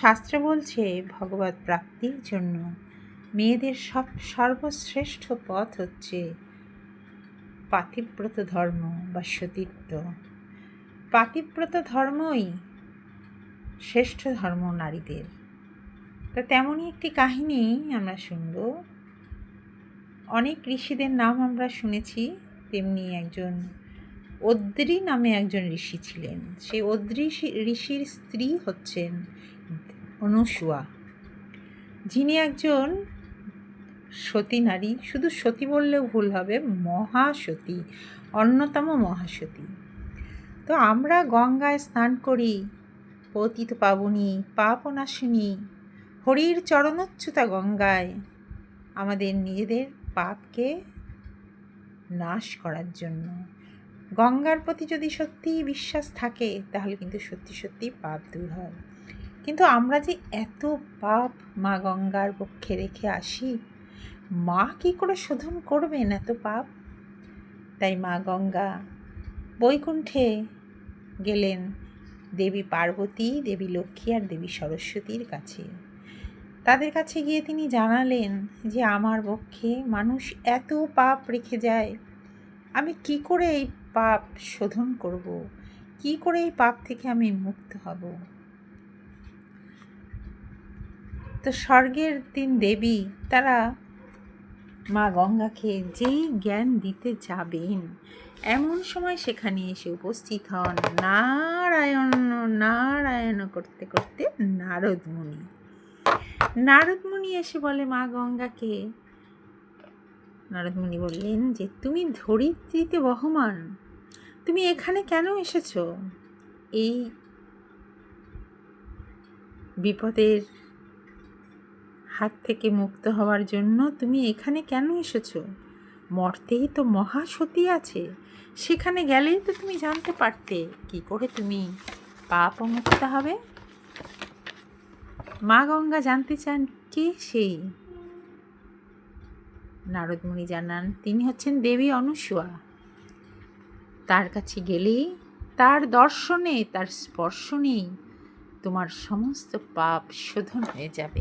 শাস্ত্র বলছে ভগবত প্রাপ্তির জন্য মেয়েদের সব সর্বশ্রেষ্ঠ পথ হচ্ছে পাতিব্রত ধর্ম বা সতীত্ব। পাতিব্রত ধর্মই শ্রেষ্ঠ ধর্ম নারীদের। তো তেমনই একটি কাহিনী আমরা শুনব। অনেক ঋষিদের নাম আমরা শুনেছি, তেমনি একজন অদ্রি নামে একজন ঋষি ছিলেন। সেই অদ্রি ঋষির স্ত্রী হচ্ছেন অনুসুয়া। যিনি একজন সতী নারী। শুধু সতী বললেও ভুল হবে, মহাসতী, অন্যতম মহাসতী। তো আমরা গঙ্গায় স্নান করি, পতিত পাবনী, পাপনাশিনী, হরির চরণোচ্ছুতা গঙ্গায় আমাদের নিজেদের পাপকে নাশ করার জন্য। গঙ্গার প্রতি যদি সত্যিই বিশ্বাস থাকে, তাহলে কিন্তু সত্যি সত্যি পাপ দূর হয়। কিন্তু আমরা যে এত পাপ মা গঙ্গার পক্ষে রেখে আসি, মা কি করে শোধন করবেন এত পাপ? তাই মা গঙ্গা বৈকুণ্ঠে গেলেন দেবী পার্বতী, দেবী লক্ষ্মী আর দেবী সরস্বতীর কাছে। তাদের কাছে গিয়ে তিনি জানালেন যে, আমার পক্ষে মানুষ এত পাপ রেখে যায়, আমি কি করে এই পাপ শোধন করব। কি করে এই পাপ থেকে আমি মুক্ত হব? তো স্বর্গের তিন দেবী, তারা মা গঙ্গাকে যেই জ্ঞান দিতে যাবেন, এমন সময় সেখানে এসে উপস্থিত হন নারায়ণ নারায়ণ করতে করতে নারদমুনি নারদমুনি এসে বলে, মা গঙ্গাকে। নারদমুনি বললেন যে, তুমি ধরিত্রীতে বহমান। তুমি এখানে কেন এসেছ? এই বিপদের হাত থেকে মুক্ত হওয়ার জন্য তুমি এখানে কেন এসেছ? মর্তেই তো মহাসতী আছে। সেখানে গেলেই তো তুমি জানতে পারতে। কি করে তুমি পাপ মুক্ত হবে? মা গঙ্গা জানতে চান কে সেই? নারদমণি জানান, তিনি হচ্ছেন দেবী অনুসুয়া। তার কাছে গেলেই তার দর্শনে, তার স্পর্শনেই তোমার সমস্ত পাপ শোধন হয়ে যাবে।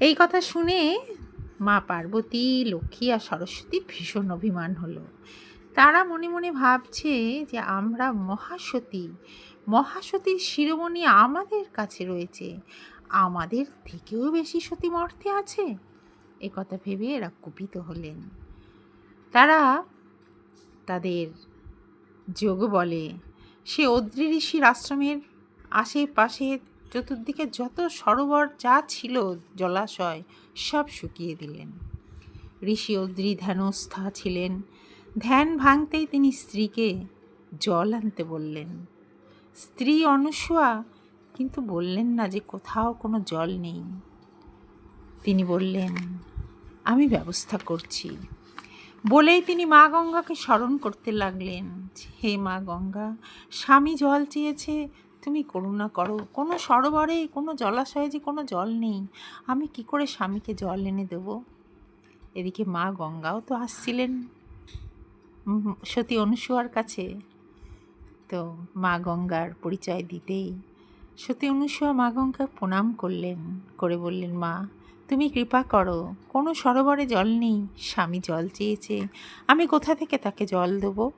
এই কথা শুনে মা পার্বতী, লক্ষ্মী আর সরস্বতীর ভীষণ অভিমান হলো। তারা মনে মনে ভাবছে যে আমরা মহাসতী, মহাসতীর শিরোমণি আমাদের কাছে রয়েছে। আমাদের থেকেও বেশি সতী মর্তে আছে। এ কথা ভেবে এরা কুপিত হলেন। তারা তাদের যোগ বলে। সে অদ্রি ঋষির আশ্রমের আশেপাশে চতুর্দিকে যত সরোবর যা ছিল জলাশয় সব শুকিয়ে দিলেন। ঋষি অদ্রি ধ্যানস্থা ছিলেন। ধ্যান ভাঙতেই তিনি স্ত্রীকে জল আনতে বললেন। স্ত্রী অনুসুয়া কিন্তু বললেন না যে কোথাও কোনো জল নেই। তিনি বললেন, আমি ব্যবস্থা করছি। বলেই তিনি মা গঙ্গাকে স্মরণ করতে লাগলেন। হে মা গঙ্গা, স্বামী জল চেয়েছে, তুমি করুণা করো। কোনো সরোবরে, কোনো জলাশয়ে যে কোনো জল নেই, আমি কি করে স্বামীকে জল এনে দেব? এদিকে মা গঙ্গাও তো আসছিলেন। সতী অনুসুয়ার কাছে। তো মা গঙ্গার পরিচয় দিতেই সতী অনুসুয়া মা গঙ্গা প্রণাম করলেন, করে বললেন, মা তুমি কৃপা করো, কোনো সরোবরে জল নেই, স্বামী জল চেয়েছে, আমি কোথা থেকে তাকে জল দেব?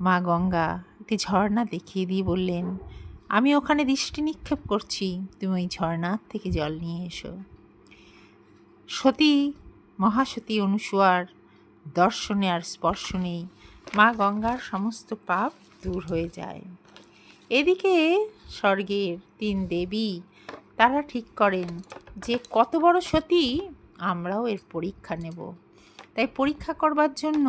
মা গঙ্গা, একটি ঝর্ণা দেখিয়ে দিয়ে বললেন, আমি ওখানে দৃষ্টি নিক্ষেপ করছি, তুমি ওই ঝর্ণার থেকে জল নিয়ে এসো। সতী, মহাসতী অনুসুয়ার, দর্শনে আর স্পর্শনেই মা গঙ্গার সমস্ত পাপ দূর হয়ে যায়। এদিকে স্বর্গের তিন দেবী তারা ঠিক করেন যে কত বড় সতী, আমরাও এর পরীক্ষা নেব। তাই পরীক্ষা করবার জন্য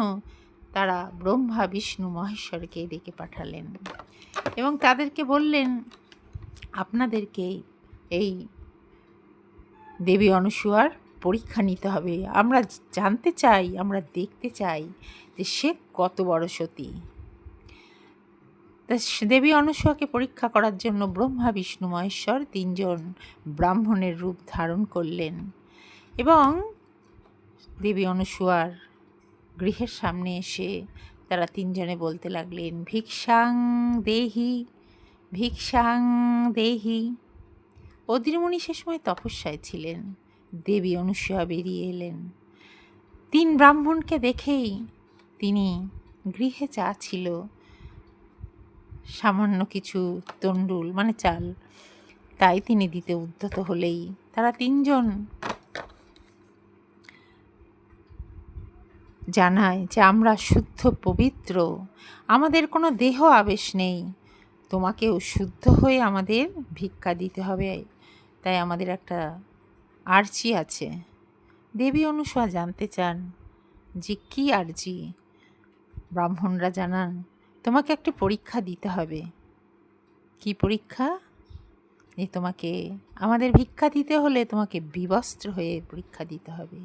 তারা ব্রহ্মা, বিষ্ণু মহেশ্বরকে ডেকে পাঠালেন এবং তাদেরকে বললেন, আপনাদেরকে এই দেবী অনুসুয়ার পরীক্ষা নিতে হবে। আমরা জানতে চাই, আমরা দেখতে চাই যে সে কত বড় সতী। দেবী অনুসুয়াকে পরীক্ষা করার জন্য ব্রহ্মা, বিষ্ণু, মহেশ্বর তিনজন ব্রাহ্মণের রূপ ধারণ করলেন এবং দেবী অনুসুয়ার গৃহের সামনে এসে তারা তিনজনে বলতে লাগলেন, ভিক্ষাং দেহি ভিক্ষাং দেহি। অদ্রিমণি সে সময় তপস্যায় ছিলেন। দেবী অনুসূয়া বেরিয়ে এলেন। তিন ব্রাহ্মণকে দেখেই তিনি গৃহে চা ছিল। সামান্য কিছু তণ্ডুল মানে চাল, তাই তিনি দিতে উদ্যত হলেই তারা তিনজন জানায় যে আমরা শুদ্ধ পবিত্র, আমাদের কোনো দেহ আবেশ নেই, তোমাকেও শুদ্ধ হয়ে আমাদের ভিক্ষা দিতে হবে। তাই আমাদের একটা আর্জি আছে। দেবী অনুসূয়া জানতে চান যে কী আর্জি? ব্রাহ্মণরা জানান তোমাকে একটা পরীক্ষা দিতে হবে। কি পরীক্ষা? এই তোমাকে, আমাদের ভিক্ষা দিতে হলে তোমাকে বিবস্ত্র হয়ে পরীক্ষা দিতে হবে।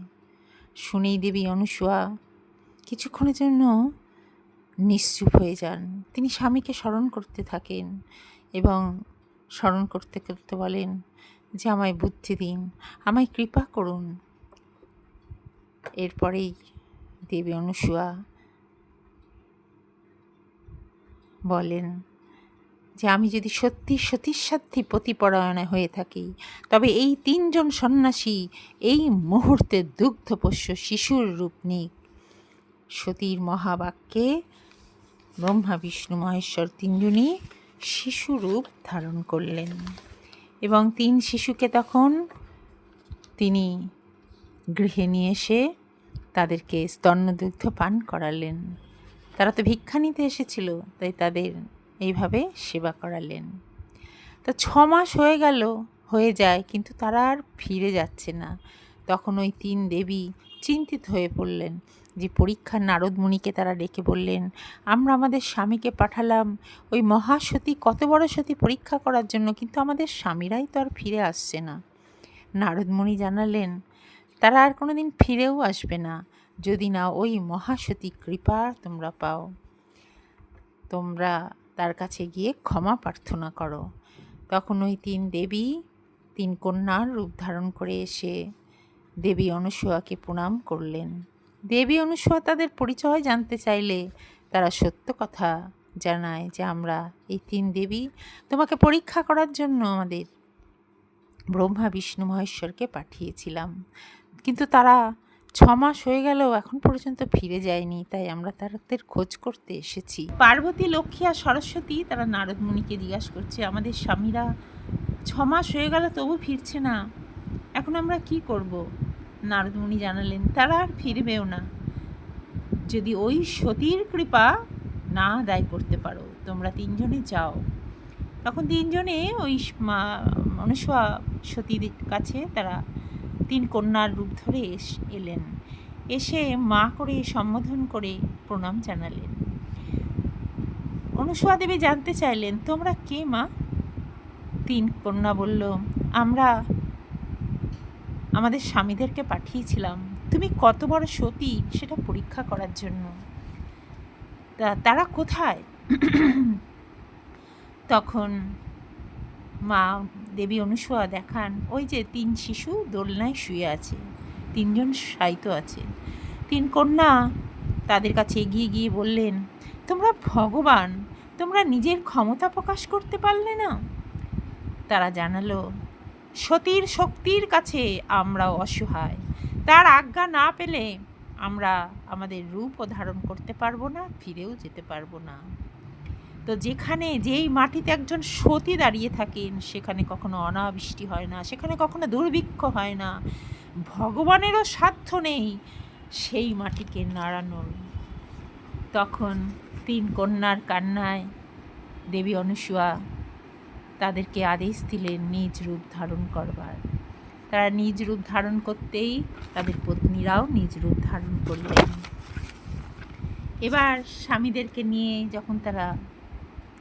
শুনেই দেবী অনুসুয়া কিছুক্ষণের জন্য নিশ্চুপ হয়ে যান। তিনি স্বামীকে স্মরণ করতে থাকেন এবং স্মরণ করতে করতে বলেন, যে আমায় বুদ্ধি দিন, আমায় কৃপা করুন। এরপরেই দেবী অনুসূয়া বলেন যে আমি যদি সত্যি সতীসাধ্যী প্রতিপরায়ণে হয়ে থাকি, তবে এই তিনজন সন্ন্যাসী এই মুহূর্তে দুগ্ধপোষ্য শিশুর রূপ নিক। সতীর মহাবাক্যে ব্রহ্মা, বিষ্ণু, মহেশ্বর তিনজনই শিশুরূপ ধারণ করলেন এবং তিন শিশুকে তখন তিনি গৃহে নিয়ে এসে তাদেরকে স্তন্যদুগ্ধ পান করালেন। তারা তো ভিক্ষা নিতে এসেছিল, তাই তাদের এইভাবে সেবা করালেন। তা ছ মাস হয়ে গেল, হয়ে যায়, কিন্তু তারা আর ফিরে যাচ্ছে না। তখন ওই তিন দেবী চিন্তিত হয়ে পড়লেন যে পরীক্ষার নারদ মুনিকে তারা ডেকে বললেন, আমরা আমাদের স্বামীকে পাঠালাম, ওই মহাসতী কত বড় সতী পরীক্ষা করার জন্য, কিন্তু আমাদের স্বামীরাই তো আর ফিরে আসছে না। নারদমণি জানালেন, তারা আর কোনো দিন ফিরেও আসবে না। যদি না ওই মহাসতী কৃপা তোমরা পাও, তোমরা তার কাছে গিয়ে ক্ষমা প্রার্থনা করো। তখন ওই তিন দেবী, তিন কন্যার রূপ ধারণ করে এসে দেবী অনুসূয়াকে প্রণাম করলেন। দেবী অনুসূয়া তাদের পরিচয় জানতে চাইলে তারা সত্য কথা জানায় যে আমরা এই তিন দেবী তোমাকে পরীক্ষা করার জন্য আমাদের ব্রহ্মা, বিষ্ণু, মহেশ্বরকে পাঠিয়েছিলাম। কিন্তু তারা ছ মাস হয়ে গেলেও এখন পর্যন্ত ফিরে যায়নি, তাই আমরা তাদের খোঁজ করতে এসেছি। পার্বতী, লক্ষ্মী আর সরস্বতী তারা নারদ মুনিকে জিজ্ঞাসা করছে, আমাদের স্বামীরা ছ মাস হয়ে গেল তবু ফিরছে না, এখন আমরা কি করব? নারদমণি জানালেন, তারা আর ফিরবেও না। যদি ওই সতীর কৃপা না আদায় করতে পারো, তোমরা তিনজনে যাও। তখন তিনজনে ওই মা সতীর কাছে তারা তিন কন্যার রূপ ধরে এলেন। এসে মা করে সম্বোধন করে প্রণাম জানালেন। অনুসয়া দেবী জানতে চাইলেন, তোমরা কে মা? তিন কন্যা বলল, আমরা আমাদের স্বামীদেরকে পাঠিয়েছিলাম। তুমি কত বড় সতী সেটা পরীক্ষা করার জন্য। তা, তারা কোথায়? তখন মা দেবী অনুসূয়া দেখান, ওই যে তিন শিশু দোলনায় শুয়ে আছে, তিনজন সাইতো আছে। তিন কন্যা তাদের কাছে এগিয়ে গিয়ে বললেন, তোমরা ভগবান, তোমরা নিজের ক্ষমতা প্রকাশ করতে পারলে না? তারা জানালো, সতীর শক্তির কাছে আমরা অসহায়। তার আজ্ঞা না পেলে আমরা আমাদের রূপও ধারণ করতে পারব না, ফিরেও যেতে পারব না। তো যেখানে যেই মাটিতে একজন সতী দাঁড়িয়ে থাকেন, সেখানে কখনো অনাবৃষ্টি হয় না, সেখানে কখনো দুর্ভিক্ষ হয় না। ভগবানেরও সাধ্য নেই সেই মাটিকে নাড়ানোর। তখন তিন কন্যার কান্নায় দেবী অনুসুয়া তাদেরকে আদেশ দিলেন নিজ রূপ ধারণ করবার। তারা নিজ রূপ ধারণ করতেই তাদের পত্নীরাও নিজ রূপ ধারণ করলেন। এবার স্বামীদেরকে নিয়ে যখন তারা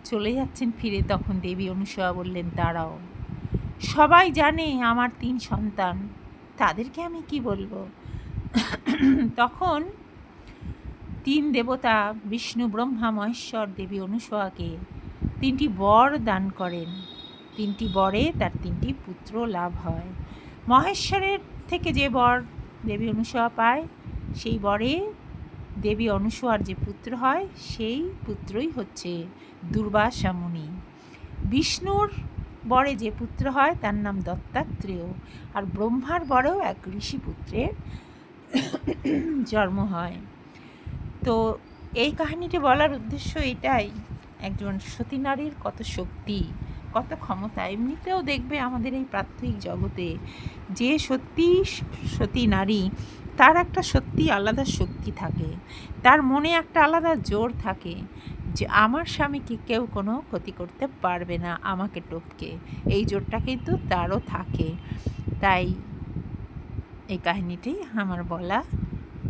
চলে যাচ্ছেন ফিরে, তখন দেবী অনুসূয়া বললেন, দাঁড়াও। সবাই জানে আমার তিন সন্তান। তাদেরকে আমি কি বলব? তখন তিন দেবতা, বিষ্ণু, ব্রহ্মা, মহেশ্বর, দেবী অনুসূয়াকে তিনটি বর দান করেন। তিনটি বরে তার তিনটি পুত্র লাভ হয়। মহেশ্বরের থেকে যে বর দেবী অনুসূয়া পায়, সেই বরে দেবী অনুসূয়ার যে পুত্র হয়, সেই পুত্রই হচ্ছে দুর্বাসা মুনি বিষ্ণুর বরে যে পুত্র হয়, তার নাম দত্তাত্রেয়। আর ব্রহ্মার বরেও এক ঋষি পুত্রের জন্ম হয়। তো এই কাহিনীটি বলার উদ্দেশ্য এটাই, একজন সতী নারীর কত শক্তি, কত ক্ষমতা, এমনিতেও দেখবে আমাদের এই প্রাত্যহিক জগতে যে সত্যি সতী নারী তার একটা সত্যি আলাদা শক্তি থাকে। তার মনে একটা আলাদা জোর থাকে যে, আমার স্বামীকে কেউ কোনো ক্ষতি করতে পারবে না আমাকে টপকে। এই জোরটা কিন্তু তারও থাকে। তাই এই কাহিনীটি আমার বলা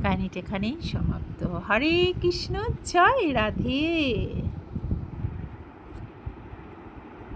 কাহিনীটি এখানেই সমাপ্ত। হরে কৃষ্ণ, জয় রাধে।